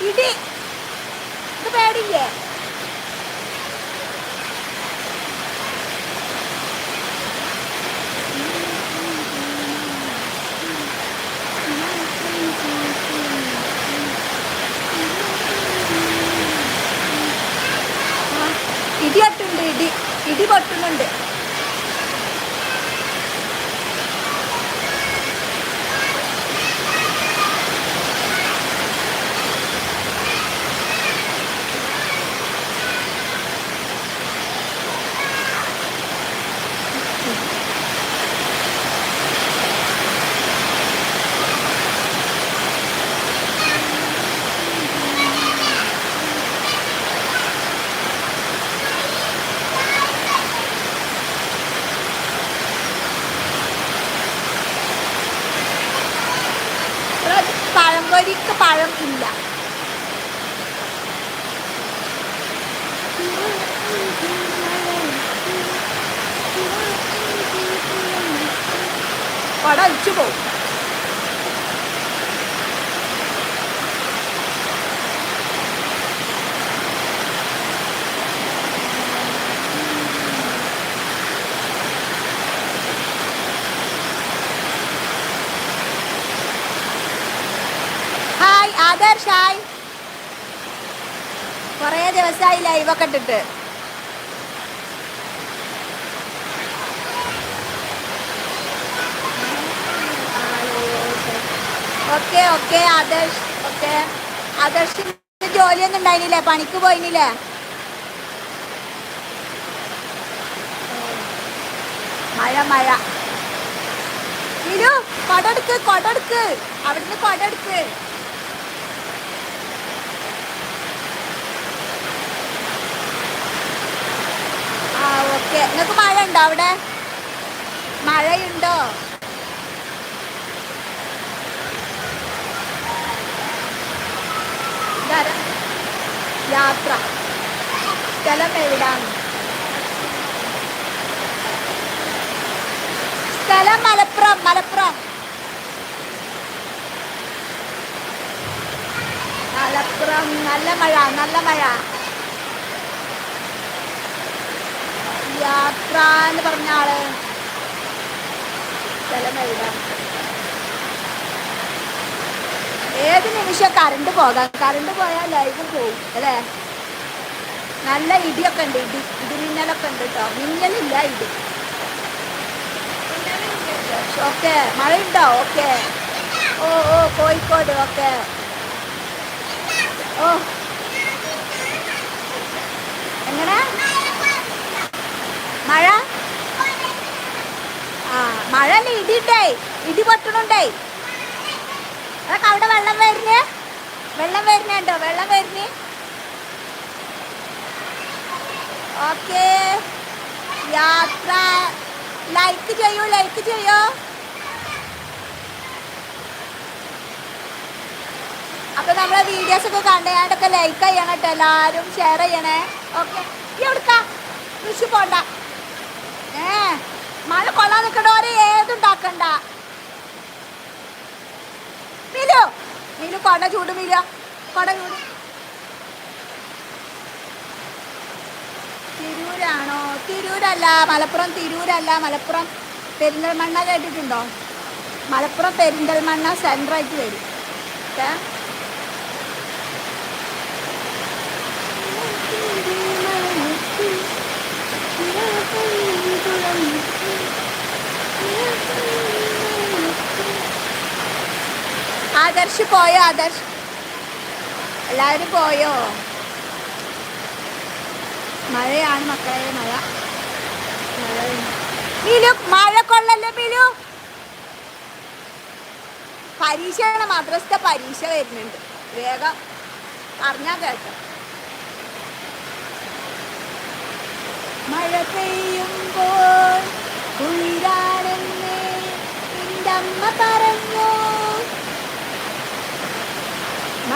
ഇടി ഇത് പേടില്ലേ ആ, ഇടി ഒട്ടുണ്ട് ഇടി ഇടി പൊട്ടുന്നുണ്ട് ഇവിടെ പഴംപൊരിക്ക് പഴം ഇല്ല കൊട അഴിച്ചു പോകും ഹായ്. കുറേ ദിവസമായി ലൈവൊക്കെ ഇട്ടിട്ട് ഓക്കെ ഓക്കെ ആദർശ് ഓക്കെ. ആദർശിന് ജോലിയൊന്നും ഉണ്ടായിരുന്നില്ലേ? പണിക്ക് പോയിനില്ലേ മഴ മഴ. ഇരു കൊടടുക്ക് കൊടടുക്ക് അവിടുന്ന് കൊടടുക്ക് ആ ഓക്കെ. നിങ്ങൾക്ക് മഴ ഉണ്ടോ അവിടെ? മഴയുണ്ടോ? ഇതാരാ? യാത്ര. സ്ഥലം എവിടാണ്? സ്ഥലം മലപ്പുറം മലപ്പുറം. മലപ്പുറം. നല്ല മഴ നല്ല മഴ. യാത്ര എന്ന് പറഞ്ഞ ആൾ. സ്ഥലം എവിടെ ഏത് നിമിഷം കറണ്ട് പോകാം? കറണ്ട് പോയാൽ ലൈവ് പോകും അല്ലേ? നല്ല ഇടിയൊക്കെ ഉണ്ട് ഇടി ഇടി മിന്നലൊക്കെ ഉണ്ട് കേട്ടോ മിന്നലില്ല ഇടി. ഓക്കെ മഴയുണ്ടോ? ഓക്കെ. ഓ ഓ കോഴിക്കോട് ഓക്കെ. ഓ. എങ്ങനെ? മഴ? ആ മഴ ഇടി ഇടിണ്ടേ ഇടി പൊട്ടണുണ്ടേ? അവിടെ വെള്ളം വരുന്നേ? വെള്ളം വരുന്നുണ്ടോ വെള്ളം വരുന്നേ? ഓക്കെ. യാത്ര. ലൈക്ക് ചെയ്യൂ ലൈക്ക് ചെയ്യോ. അപ്പൊ നമ്മളെ വീഡിയോസ് ഒക്കെ കണ്ടുകൊണ്ടൊക്കെ ലൈക്ക് ചെയ്യണം കേട്ടോ എല്ലാരും ഷെയർ ചെയ്യണേ. ഓക്കെ ഈ എടുക്ക കൃഷി പോണ്ട. ഏ മഴ കൊള്ളാൻ നിൽക്കണോരെ ഏതുണ്ടാക്കണ്ട തിരൂരാണോ? തിരൂരല്ല മലപ്പുറം തിരൂരല്ല മലപ്പുറം പെരിന്തൽമണ്ണ കേട്ടിട്ടുണ്ടോ? മലപ്പുറം പെരിന്തൽമണ്ണ സെൻട്രായിട്ട് വരും. ഓക്കെ ആദർശ് പോയോ ആദർശ്? എല്ലാവരും പോയോ? മഴയാണ് മക്കളെ മഴ. മിലു മഴ കൊള്ളല്ലേ മിലു? പരീക്ഷയാണ് മദ്രസത്തെ പരീക്ഷ വരുന്നുണ്ട്. വേഗം പറഞ്ഞാ കേട്ടോ. മഴ പെയ്യുമ്പോൾ ഉയരാണെന്ന് പറഞ്ഞു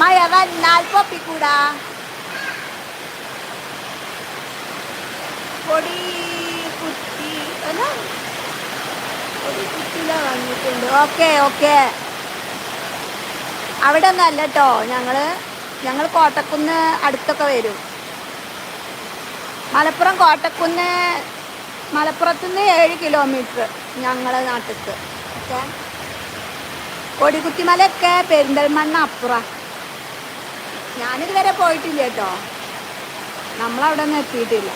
മഴ വന്നാൽ പൊപ്പിക്കുട പൊടി കുത്തി അല്ല ഒരു കുട്ടില വന്നിട്ടുണ്ട്. Okay okay. അവിടെ ഒന്നല്ല കേട്ടോ ഞങ്ങൾ ഞങ്ങൾ കോട്ടക്കുന്ന് അടുത്തൊക്കെ വരും. മലപ്പുറം കോട്ടക്കുന്ന് മലപ്പുറത്തുനിന്ന് ഏഴ് കിലോമീറ്റർ ഞങ്ങളെ നാട്ടിലേക്ക് ഓക്കെ? കൊടികുത്തിമലയൊക്കെ പെരിന്തൽമണ്ണ അപ്പുറം. ഞാനിതുവരെ പോയിട്ടില്ല കേട്ടോ. നമ്മളവിടെ ഒന്നും എത്തിയിട്ടില്ല.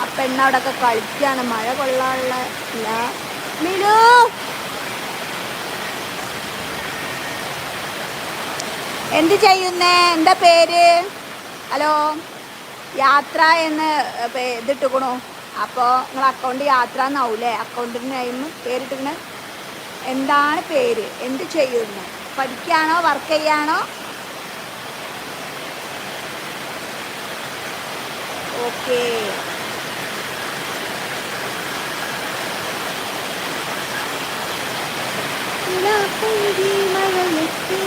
ആ പെണ്ണവിടൊക്കെ കളിക്കാണ്. മഴ കൊള്ളാനുള്ള മിലു എന്ത് ചെയ്യുന്നേ? എന്താ പേര്? ഹലോ? യാത്ര എന്ന് ഇതിട്ടുക്കണു അപ്പോൾ നിങ്ങൾ അക്കൗണ്ട് യാത്ര എന്നാവൂലേ അക്കൗണ്ടിന് നെയിം പേരിട്ടിങ്ങനെ എന്താണ് പേര്? എന്ത് ചെയ്യുന്നു? പഠിക്കുകയാണോ വർക്ക് ചെയ്യാണോ? ഓക്കേ. നിലാപ്പൊഴുകി തുഴഞ്ഞെത്തി,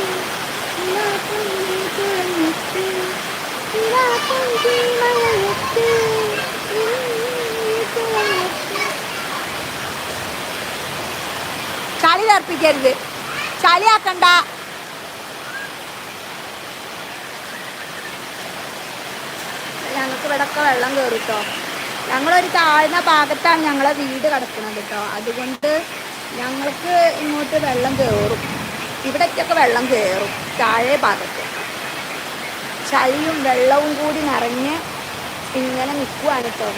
നിലാപ്പൊഴുകി മഴയെത്തി, നിലാപ്പൊഴുകി തുഴഞ്ഞെത്തി. ചളി തർപ്പിക്കരുത് ചളിയാക്കണ്ട ഞങ്ങൾക്ക് ഇവിടൊക്കെ വെള്ളം കയറും കേട്ടോ ഞങ്ങളൊരു താഴ്ന്ന ഭാഗത്താണ് ഞങ്ങളെ വീട് കിടക്കുന്നത് കേട്ടോ അതുകൊണ്ട് ഞങ്ങൾക്ക് ഇങ്ങോട്ട് വെള്ളം കയറും ഇവിടേക്കൊക്കെ വെള്ളം കയറും താഴെ ഭാഗത്ത്. ചളിയും വെള്ളവും കൂടി നിറഞ്ഞ് ഇങ്ങനെ നിൽക്കുവാണ് കേട്ടോ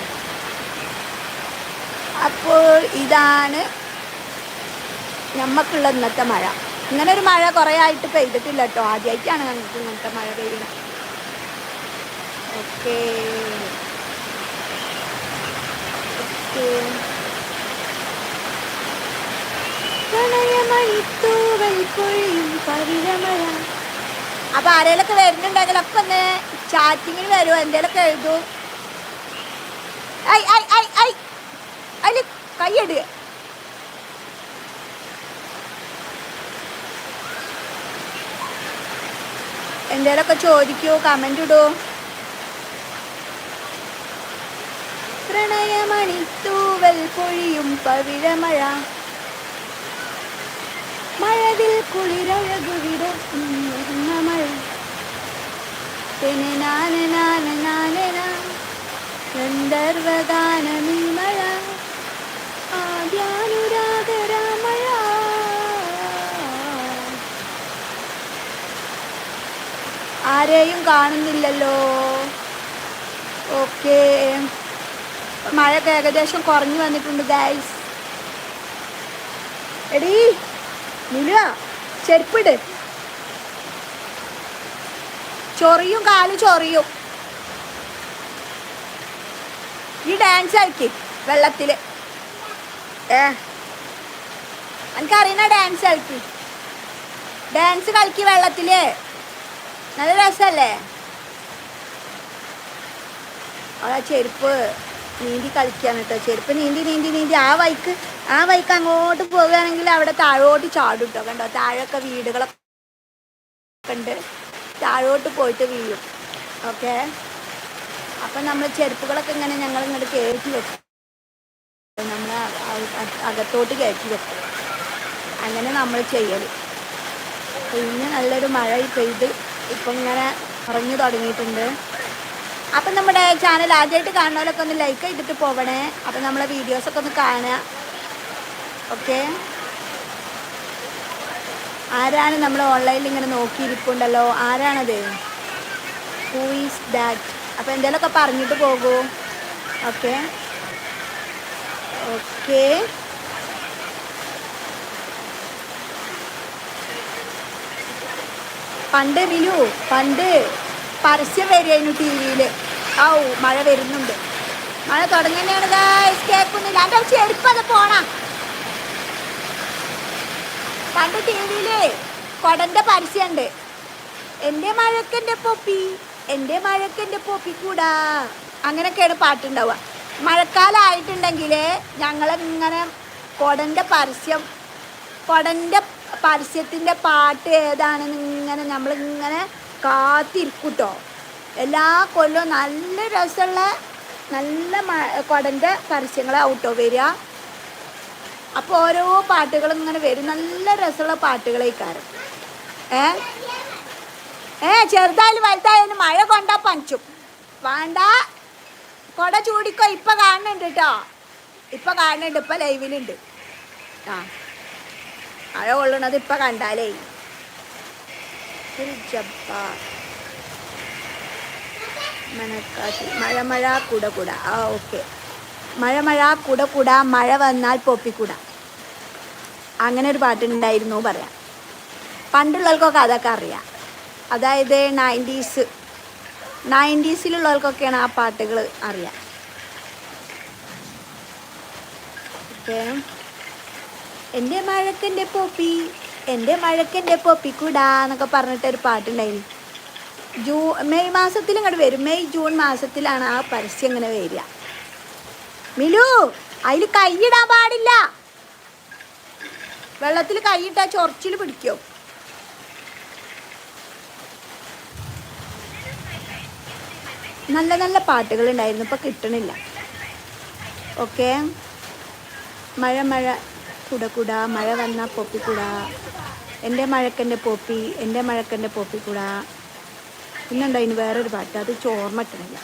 അപ്പോൾ ഇതാണ് ഞമ്മക്കുള്ള ഇന്നത്തെ മഴ. ഇങ്ങനെ ഒരു മഴ കുറേ ആയിട്ട് പെയ്തിട്ടില്ല കേട്ടോ ആദ്യമായിട്ടാണ് ഞങ്ങൾക്ക് ഇങ്ങനത്തെ മഴ പെയ്യുന്നത് ഓക്കേ. ഓക്കെ. പ്രണയമണിത്തൂവൽ പൊഴിയും പവിഴമഴ അപ്പൊ ആരേലൊക്കെ വരുന്നുണ്ടെങ്കിലൊക്കെ ഒന്ന് ചാറ്റിങ്ങിൽ വരുമോ എന്തേലൊക്കെ എഴുതൂ. ഐ ഐ ഐ ഐ. അതിൽ കൈയിടുക എന്തേലൊക്കെ ചോദിക്കൂ കമന്റ് ഇടൂ. പ്രണയമണിത്തൂവൽ പൊഴിയും പവിഴമഴ. മഴവിൽ കുളിരഴകു മഴ ആരെയും കാണുന്നില്ലല്ലോ. ഓക്കേ. മഴയൊക്കെ ഏകദേശം കുറഞ്ഞു വന്നിട്ടുണ്ട് ഗൈസ് എടീ നിലുവ ചെരുപ്പിട്. ചൊറിയും കാൽ ചൊറിയും. ഈ ഡാൻസ് കളിക്ക് വെള്ളത്തിൽ. ഏ? എനിക്കറിയുന്ന ഡാൻസ് കളിക്ക് ഡാൻസ് കളിക്ക് വെള്ളത്തിൽ. നല്ല രസല്ലേ? ആ ചെരുപ്പ്. നീന്തി കളിക്കാണ് കേട്ടോ ചെരുപ്പ് നീന്തി നീന്തി നീന്തി. ആ വൈക്ക് ആ വൈക്ക് അങ്ങോട്ട് പോവുകയാണെങ്കിൽ അവിടെ താഴോട്ട് ചാടും കേട്ടോ കണ്ടോ? താഴൊക്കെ വീടുകളൊക്കെ ഉണ്ട്. താഴോട്ട് പോയിട്ട് വീഴും. ഓക്കെ? അപ്പം നമ്മൾ ചെരുപ്പുകളൊക്കെ ഇങ്ങനെ ഞങ്ങൾ ഇങ്ങോട്ട് കയറ്റി വെക്കും. നമ്മൾ അകത്തോട്ട് കയറ്റി വെക്കും. അങ്ങനെ നമ്മൾ ചെയ്യൽ പിന്നെ നല്ലൊരു മഴ പെയ്ത് ഇപ്പം ഇങ്ങനെ ഉറങ്ങി തുടങ്ങിയിട്ടുണ്ട്. അപ്പം നമ്മുടെ ചാനൽ ആദ്യമായിട്ട് കാണുന്നവരൊക്കെ ഒന്ന് ലൈക്ക് ചെയ്തിട്ട് പോവണേ. അപ്പം നമ്മളെ വീഡിയോസൊക്കെ ഒന്ന് കാണുക. ഓക്കെ ആരാണ് നമ്മൾ ഓൺലൈനിൽ ഇങ്ങനെ നോക്കിയിരിപ്പുണ്ടല്ലോ? ആരാണത്? ഹൂ ഈസ് ദാറ്റ് അപ്പോൾ എന്തെങ്കിലുമൊക്കെ പറഞ്ഞിട്ട് പോകൂ. ഓക്കെ ഓക്കെ പണ്ട് വിനു പണ്ട്. പരസ്യം വരികയായിരുന്നു ടി വിയിൽ ഔ മഴ വരുന്നുണ്ട്. മഴ തുടങ്ങുന്നതാണ് കേൾക്കുന്നില്ല എന്റെ ചെരുപ്പത് പോണ. പണ്ട് ടി വിയിൽ കൊടന്റെ പരസ്യമുണ്ട് എന്റെ മഴക്കെന്റെ പൊപ്പി എന്റെ മഴക്കെന്റെ പൊപ്പി കൂടാ. അങ്ങനെയൊക്കെയാണ് പാട്ടുണ്ടാവുക. മഴക്കാലമായിട്ടുണ്ടെങ്കിൽ ഞങ്ങളിങ്ങനെ കൊടന്റെ പരസ്യം കൊടന്റെ പരസ്യത്തിന്റെ പാട്ട് ഏതാണെന്ന് ഇങ്ങനെ നമ്മളിങ്ങനെ കാത്തിരിക്കൂട്ടോ. എല്ലാ കൊല്ലവും നല്ല രസമുള്ള നല്ല കൊടന്റെ പരസ്യങ്ങളാവും കേട്ടോ വരിക. അപ്പോൾ ഓരോ പാട്ടുകളും ഇങ്ങനെ വരും. നല്ല രസമുള്ള പാട്ടുകളേക്കാരം. ഏ? ഏ ചെറുതായാലും വലുതായാലും മഴ കൊണ്ടാ പഞ്ചും. വേണ്ട. കൊട ചൂടിക്കോ ഇപ്പൊ കാണുന്നുണ്ട് കേട്ടോ ഇപ്പൊ കാണുന്നുണ്ട് ഇപ്പൊ ലൈവിലുണ്ട്. ആ. മഴ കൊള്ളണത് ഇപ്പൊ കണ്ടാലേ. ഒരു ജബ്ബാർ. മനക്കാട്ടി. മഴ മഴ കുട കുട. ആ ഓക്കെ മഴ മഴ കുട കുട മഴ വന്നാൽ പൊപ്പിക്കുട അങ്ങനെ ഒരു പാട്ടുണ്ടായിരുന്നു പറയാം. പണ്ടുള്ളവർക്കൊക്കെ അതൊക്കെ അറിയാം. അതായത് നയന്റീസ് നയന്റീസിലുള്ളവർക്കൊക്കെയാണ് ആ പാട്ടുകൾ അറിയാം. എന്റെ മഴക്കെന്റെ പോപ്പി എന്റെ മഴക്കെന്റെ പൊപ്പിക്കൂടാ എന്നൊക്കെ പറഞ്ഞിട്ടൊരു പാട്ടുണ്ടായിരുന്നു ജൂ മെയ് മാസത്തിൽ ഇങ്ങോട്ട് വരും. മെയ് ജൂൺ മാസത്തിലാണ് ആ പരസ്യം ഇങ്ങനെ വരിക. മിലു അതിൽ കൈയിടാൻ പാടില്ല. വെള്ളത്തിൽ കൈയിട്ടാ ചൊറച്ചിൽ പിടിക്കും. നല്ല നല്ല പാട്ടുകൾ ഉണ്ടായിരുന്നു ഇപ്പൊ കിട്ടണില്ല. ഓക്കെ. മഴ മഴ കുട കുട. മഴ വന്ന പൊപ്പിക്കുട. എന്റെ മഴക്കന്റെ പോപ്പി എന്റെ മഴക്കന്റെ പൊപ്പിക്കുട അതിന് വേറൊരു പാട്ട്? അത് ചോർമ്മ ഇട്ടണില്ല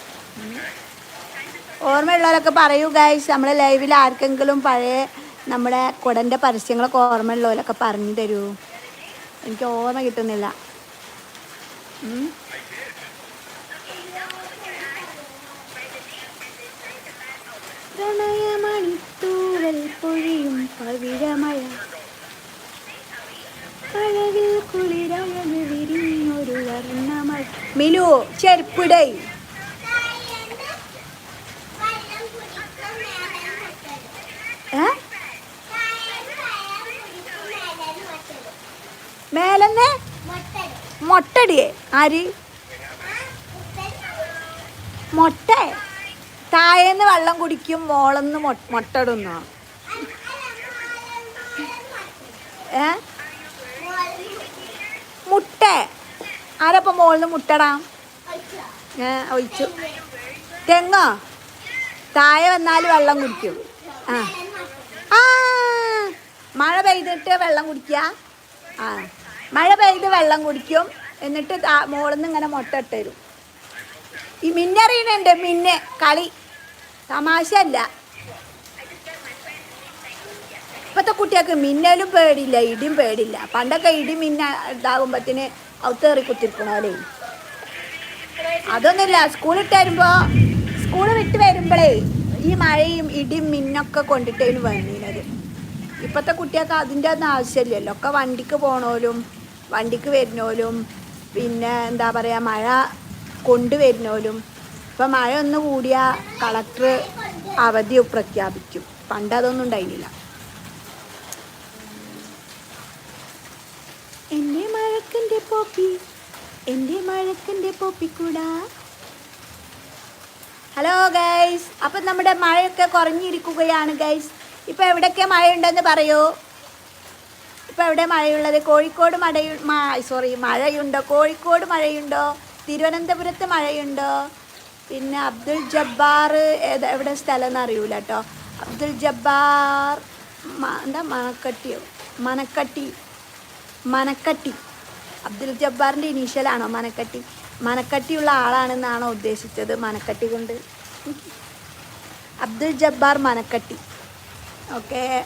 ഓർമ്മയുള്ളവരൊക്കെ പറയൂ ഗൈസ് നമ്മളെ ലൈവിൽ ആർക്കെങ്കിലും പഴയ നമ്മുടെ കുടന്റെ പരസ്യങ്ങളൊക്കെ ഓർമ്മയുള്ളവരൊക്കെ പറഞ്ഞു തരൂ. എനിക്ക് ഓർമ്മ കിട്ടുന്നില്ല. പ്രണയമണിത്തൂവൽ പൊഴിയും പവിഴമഴ ചെരുപ്പിടേ. ഏ? മേലെന്ന്? മൊട്ടടിയേ. ആര്? മൊട്ട. താഴേന്ന് വെള്ളം കുടിക്കും മോളെന്ന് മൊട്ടടുന്നു. ഏ? മുട്ട. ആരപ്പം മോളിന്ന് മുട്ടടാം? ഒഴിച്ചു. തെങ്ങോ? താഴെ വന്നാൽ വെള്ളം കുടിക്കും. ആ. മഴ പെയ്തിട്ട് വെള്ളം കുടിക്കുക. ആ മഴ പെയ്ത് വെള്ളം കുടിക്കും. എന്നിട്ട് മുകളിൽ നിന്ന് ഇങ്ങനെ മുട്ട ഇട്ടരും ഈ മിന്നറിയണുണ്ട് മിന്നെ കളി. തമാശയല്ല. ഇപ്പോഴത്തെ കുട്ടികൾക്ക് മിന്നലും പേടില്ല ഇടിയും പേടില്ല പണ്ടൊക്കെ ഇടി മിന്ന ഇതാകുമ്പത്തിന് ഔത്തേറി കുത്തിരിക്കണോലേ. അതൊന്നുമില്ല. സ്കൂൾ ഇട്ട് വരുമ്പോൾ സ്കൂൾ വിട്ട് വരുമ്പോഴേ ഈ മഴയും ഇടിയും മിന്നൊക്കെ കൊണ്ടിട്ടേനു വന്നിരുന്നത് ഇപ്പോഴത്തെ കുട്ടികൾക്ക് അതിന്റെ ഒന്നും ആവശ്യമില്ലല്ലോ. ഒക്കെ വണ്ടിക്ക് പോണോലും വണ്ടിക്ക് വരുന്നോലും പിന്നെ എന്താ പറയാ മഴ കൊണ്ടുവരുന്നോലും ഇപ്പം മഴ ഒന്ന് കൂടിയാൽ കളക്ടർ അവധി പ്രഖ്യാപിക്കും. പണ്ട് അതൊന്നും ഉണ്ടായിരുന്നില്ല എന്നെ മഴക്കന്റെ പോപ്പി എന്റെ മഴക്കന്റെ പൊപ്പിക്കൂടാ. ഹലോ ഗൈസ് അപ്പം നമ്മുടെ മഴയൊക്കെ കുറഞ്ഞിരിക്കുകയാണ് ഗൈസ് ഇപ്പം എവിടെയൊക്കെ മഴയുണ്ടെന്ന് പറയൂ. ഇപ്പം എവിടെ മഴയുള്ളത്? കോഴിക്കോട് മഴയു സോറി മഴയുണ്ടോ? കോഴിക്കോട് മഴയുണ്ടോ? തിരുവനന്തപുരത്ത് മഴയുണ്ടോ? പിന്നെ അബ്ദുൽ ജബ്ബാർ ഏത് എവിടെ സ്ഥലം എന്ന് അറിയൂല കേട്ടോ. അബ്ദുൽ ജബ്ബാർ എന്താ? മണക്കട്ടിയോ മനക്കട്ടി മനക്കട്ടി അബ്ദുൽ ജബ്ബാറിന്റെ ഇനീഷ്യലാണോ മനക്കട്ടി മനക്കട്ടിയുള്ള ആളാണെന്നാണോ ഉദ്ദേശിച്ചത്? മനക്കട്ടി കൊണ്ട്. അബ്ദുൽ ജബ്ബാർ മനക്കട്ടി. ഓക്കെ.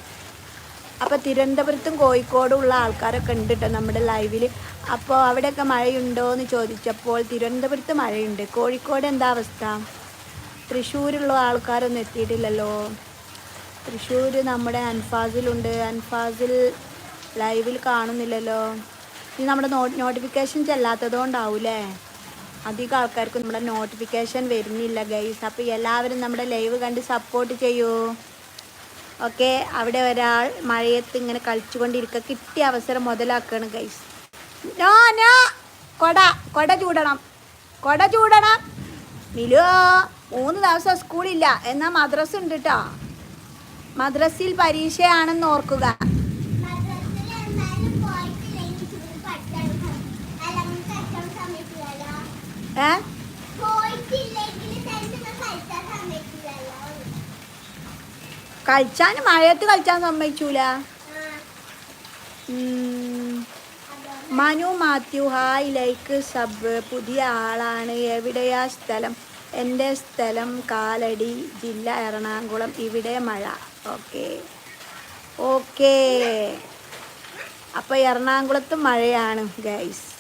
അപ്പോൾ തിരുവനന്തപുരത്തും കോഴിക്കോടും ഉള്ള ആൾക്കാരൊക്കെ ഉണ്ട് കേട്ടോ നമ്മുടെ ലൈവിൽ അപ്പോൾ അവിടെയൊക്കെ മഴയുണ്ടോ എന്ന് ചോദിച്ചപ്പോൾ തിരുവനന്തപുരത്ത് മഴയുണ്ട്. കോഴിക്കോട് എന്താ അവസ്ഥ? തൃശ്ശൂരുള്ള ആൾക്കാരൊന്നും എത്തിയിട്ടില്ലല്ലോ. തൃശ്ശൂർ നമ്മുടെ അൻഫാസിലുണ്ട്. അൻഫാസിൽ ലൈവിൽ കാണുന്നില്ലല്ലോ. ഇത് നമ്മുടെ നോട്ടിഫിക്കേഷൻ ചെല്ലാത്തത് കൊണ്ടാവൂലേ അധികം ആൾക്കാർക്ക് നമ്മുടെ നോട്ടിഫിക്കേഷൻ വരുന്നില്ല ഗൈസ് അപ്പോൾ എല്ലാവരും നമ്മുടെ ലൈവ് കണ്ട് സപ്പോർട്ട് ചെയ്യൂ. ഓക്കെ അവിടെ ഒരാൾ മഴയത്ത് ഇങ്ങനെ കളിച്ചുകൊണ്ടിരിക്കുക കിട്ടിയ അവസരം മുതലാക്കുകയാണ് ഗൈസ് കൊട കൊട ചൂടണം. കൊട ചൂടണം. മിലോ മൂന്ന് ദിവസം സ്കൂളില്ല എന്നാൽ മദ്രസ ഉണ്ട് കേട്ടോ മദ്രസയിൽ പരീക്ഷയാണെന്ന് ഓർക്കുക. ഏ? കളിച്ചാൻ മഴയത്ത് കളിച്ചാൻ സമ്മതിച്ചൂല? Manu Mathew hi like sub. പുതിയ ആളാണ്. എവിടെയാ സ്ഥലം? എന്റെ സ്ഥലം കാലടി ജില്ല എറണാകുളം. ഇവിടെ മഴ. ഓക്കെ. ഓക്കേ. അപ്പോൾ എറണാകുളത്ത് മഴയാണ് ഗൈസ്.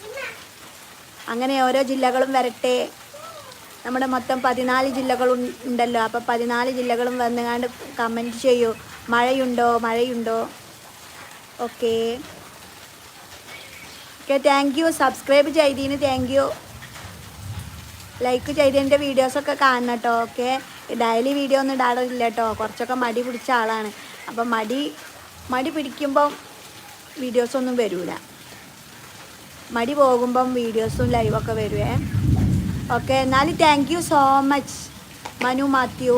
അങ്ങനെ ഓരോ ജില്ലകളും വരട്ടെ. നമ്മുടെ മൊത്തം പതിനാല് ജില്ലകളും ഉണ്ടല്ലോ. അപ്പോൾ പതിനാല് ജില്ലകളും വന്നുകാണ്ട് കമന്റ് ചെയ്യൂ. മഴയുണ്ടോ? മഴയുണ്ടോ? Okay okay thank you subscribe ചെയ്തതിന് താങ്ക് യു ലൈക്ക് ചെയ്തതിന്റെ വീഡിയോസൊക്കെ കാണണം കേട്ടോ ഓക്കെ ഡെയിലി വീഡിയോ ഒന്നും ഇടാറില്ല കേട്ടോ കുറച്ചൊക്കെ മടി പിടിച്ച ആളാണ്. അപ്പം മടി മടി പിടിക്കുമ്പം വീഡിയോസൊന്നും വരൂല. മടി പോകുമ്പം വീഡിയോസും ലൈവൊക്കെ വരുവേ. ഓക്കെ എന്നാലും thank you so much Manu Mathew.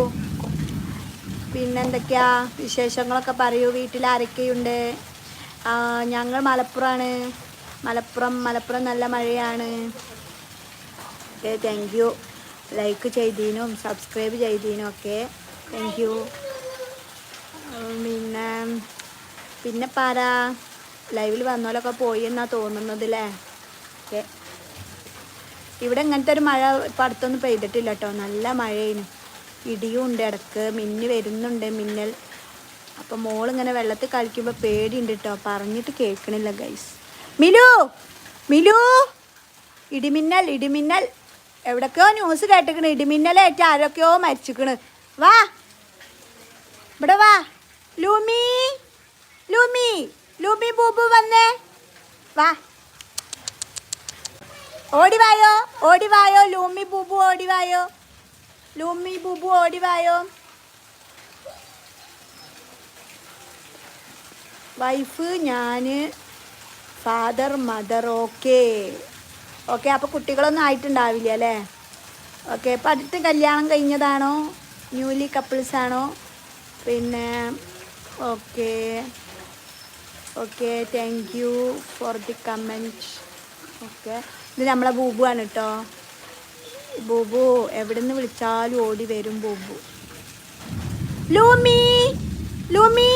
പിന്നെന്തൊക്കെയാ വിശേഷങ്ങളൊക്കെ പറയൂ വീട്ടിൽ ആരൊക്കെയുണ്ട്? ഞങ്ങൾ മലപ്പുറമാണ് മലപ്പുറം മലപ്പുറം നല്ല മഴയാണ്. ഓക്കെ താങ്ക് യു ലൈക്ക് ചെയ്തതിനും സബ്സ്ക്രൈബ് ചെയ്തതിനും ഒക്കെ. താങ്ക് യു പിന്നെ പിന്നെ പാരാ ലൈവിൽ വന്നോലൊക്കെ പോയി എന്നാ തോന്നുന്നത് അല്ലേ ഓക്കെ ഇവിടെ ഇങ്ങനത്തെ ഒരു മഴ ഇപ്പം അടുത്തൊന്നും പെയ്തിട്ടില്ല കേട്ടോ നല്ല മഴയാണ് ഇടിയും ഉണ്ട് ഇടയ്ക്ക് മിന്ന് വരുന്നുണ്ട് മിന്നൽ. അപ്പം മോളിങ്ങനെ വെള്ളത്തിൽ കളിക്കുമ്പോൾ പേടിയുണ്ട് കേട്ടോ പറഞ്ഞിട്ട് കേൾക്കണില്ല ഗൈസ് മിലു മിലു ഇടിമിന്നൽ ഇടിമിന്നൽ. എവിടൊക്കെയോ ന്യൂസ് കേട്ടിക്കണ്. ഇടിമിന്നലേറ്റ് ആരൊക്കെയോ മരിച്ചിക്കണ്. വാ! ഇവിടെ വാ. ലൂമി! ലൂമി! ലൂമി ബൂബു വന്നേ. വാ. ഓടിവായോ? ഓടിവായോ? ലൂമി ബുബു ഓടിവായോ? ലൂമി ബുബു ഓടിവായോ? വൈഫ് ഞാൻ ഫാദർ മദർ ഓക്കെ. ഓക്കെ അപ്പോൾ കുട്ടികളൊന്നും ആയിട്ടുണ്ടാവില്ല അല്ലേ? ഓക്കെ അപ്പം അടുത്ത് കല്യാണം കഴിഞ്ഞതാണോ? ന്യൂലി കപ്പിൾസ് ആണോ? പിന്നെ okay. Okay thank you for the comment okay. ഇത് നമ്മളെ ബൂബു ആണ് കേട്ടോ. ബൂബു എവിടെ നിന്ന് വിളിച്ചാലും ഓടി വരും ബൂബു. ലൂമി ലൂമി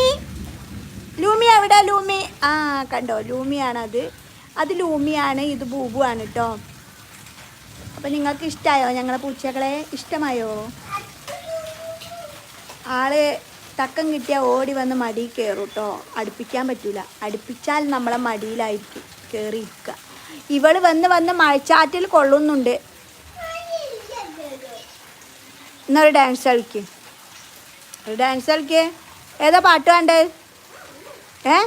ലൂമി എവിടെ ലൂമി? ആ കണ്ടോ ലൂമിയാണത്. അത് ലൂമിയാണ് ഇത് ബൂബു ആണ് കേട്ടോ. അപ്പം നിങ്ങൾക്ക് ഇഷ്ടമായോ ഞങ്ങളെ പൂച്ചകളെ ഇഷ്ടമായോ? ആൾ തക്കം കിട്ടിയാൽ ഓടി വന്ന് മടി കയറും കേട്ടോ. അടുപ്പിക്കാൻ പറ്റൂല. അടുപ്പിച്ചാൽ നമ്മളെ മടിയിലായിരിക്കും. കയറിയിരിക്കുക ഇവൾ വന്ന് വന്ന് മഴച്ചാറ്റിൽ കൊള്ളുന്നുണ്ട്. എന്നൊരു ഡാൻസ് കളിക്ക്. ഒരു ഡാൻസ് കളിക്ക്. ഏതാ പാട്ട് വേണ്ടത് ഏ?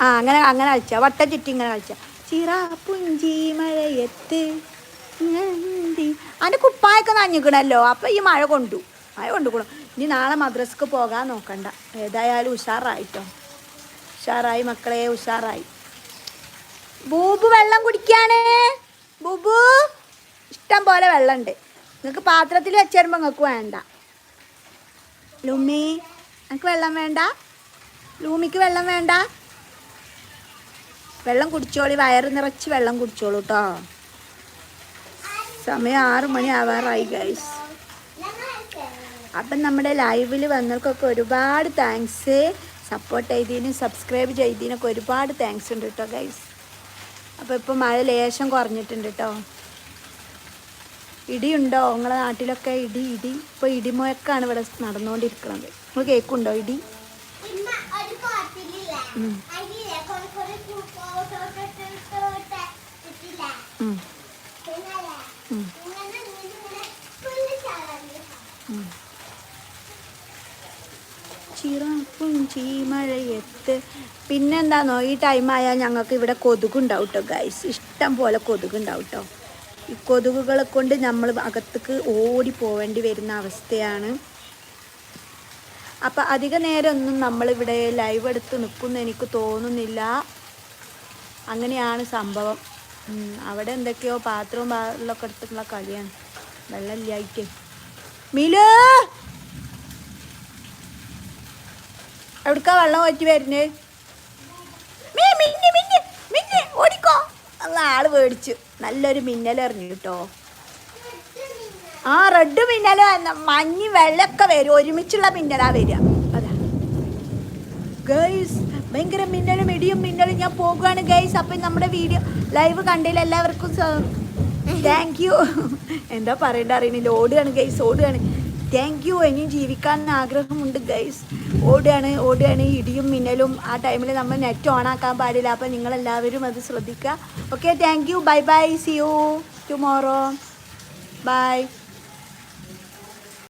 ആ അങ്ങനെ അങ്ങനെ കളിച്ച. വട്ട ചുറ്റി ഇങ്ങനെ കളിച്ച. ചിറ പുഞ്ചി മഴയത്ത് അതിന്റെ കുപ്പായൊക്കെ നഞ്ഞിക്കണല്ലോ അപ്പം ഈ മഴ കൊണ്ടു. മഴ കൊണ്ടുക്കണം. ഇനി നാളെ മദ്രസക്ക് പോകാൻ നോക്കണ്ട. ഏതായാലും ഉഷാറായിട്ടോ. ഉഷാറായി മക്കളെ ഉഷാറായി. ബൂബു വെള്ളം കുടിക്കാണ്. ബൂബു ഇഷ്ടം പോലെ വെള്ളമുണ്ട് നിങ്ങൾക്ക് പാത്രത്തിൽ വെച്ചേരുമ്പോൾ നിങ്ങൾക്ക് വേണ്ട. ലുമി എനിക്ക് വെള്ളം വേണ്ട? ലൂമിക്ക് വെള്ളം വേണ്ട? വെള്ളം കുടിച്ചോളി വയറ് നിറച്ച് വെള്ളം കുടിച്ചോളൂ കേട്ടോ സമയം ആറ് മണി ആവാറായി ഗൈസ് അപ്പം നമ്മുടെ ലൈവിൽ വന്നവർക്കൊക്കെ ഒരുപാട് താങ്ക്സ് സപ്പോർട്ട് ചെയ്തതിനും സബ്സ്ക്രൈബ് ചെയ്തതിനൊക്കെ ഒരുപാട് താങ്ക്സ് ഉണ്ട് കേട്ടോ ഗൈസ് അപ്പോൾ ഇപ്പോൾ മഴ ലേശം കുറഞ്ഞിട്ടുണ്ട് കേട്ടോ ഇടിയുണ്ടോ? നിങ്ങളെ നാട്ടിലൊക്കെ ഇടി ഇടി. ഇപ്പോൾ ഇടിമുഴക്കാണ് ഇവിടെ നടന്നുകൊണ്ടിരിക്കുന്നത്. നിങ്ങൾ കേൾക്കുണ്ടോ ഇടി? ചീമഴയത്ത് എന്താണോ ഈ ടൈം ആയാൽ ഞങ്ങൾക്ക് ഇവിടെ കൊതുകുണ്ടാവും കേട്ടോ ഗൈസ് ഇഷ്ടം പോലെ കൊതുകുണ്ടാവും കേട്ടോ ഈ കൊതുകുകളെ കൊണ്ട് നമ്മൾ അകത്തേക്ക് ഓടി പോവേണ്ടി വരുന്ന അവസ്ഥയാണ്. അപ്പം അധിക നേരമൊന്നും നമ്മളിവിടെ ലൈവ് എടുത്ത് നിൽക്കുമെന്ന് എനിക്ക് തോന്നുന്നില്ല. അങ്ങനെയാണ് സംഭവം. അവിടെ എന്തൊക്കെയോ പാത്രവും വെള്ളമൊക്കെ എടുത്തിട്ടുള്ള കളിയാണ്. വെള്ളമില്ലായിട്ട് മിലു! എവിടുക്കാ വെള്ളം പറ്റി വരുന്നേ? മീ, മിന്നി മിന്നി മിന്നി ഓടിക്കോ. അന്ന് ആൾ മേടിച്ചു നല്ലൊരു മിന്നലെറിഞ്ഞു കേട്ടോ ആ റെഡ് മിന്നൽ മഞ്ഞ് വെള്ളമൊക്കെ വരും. ഒരുമിച്ചുള്ള മിന്നലാ വരിക. അതാ. ഗൈസ് ഭയങ്കര മിന്നലും ഇടിയും മിന്നലും ഞാൻ പോകുകയാണ് ഗൈസ്. അപ്പം നമ്മുടെ വീഡിയോ ലൈവ് കണ്ടതിൽ എല്ലാവർക്കും താങ്ക് യു എന്താ പറയണ്ട അറിയണില്ല. ഓടുകയാണ് ഗൈസ് ഓടുകയാണ്. താങ്ക് യു ഇനിയും ജീവിക്കാൻ ആഗ്രഹമുണ്ട് ഗൈസ്. ഓടുകയാണ് ഓടുകയാണ് ഇടിയും മിന്നലും. ആ ടൈമിൽ നമ്മൾ നെറ്റ് ഓൺ ആക്കാൻ പാടില്ല. അപ്പം നിങ്ങളെല്ലാവരും അത് ശ്രദ്ധിക്കുക. Okay thank you bye bye see you tomorrow bye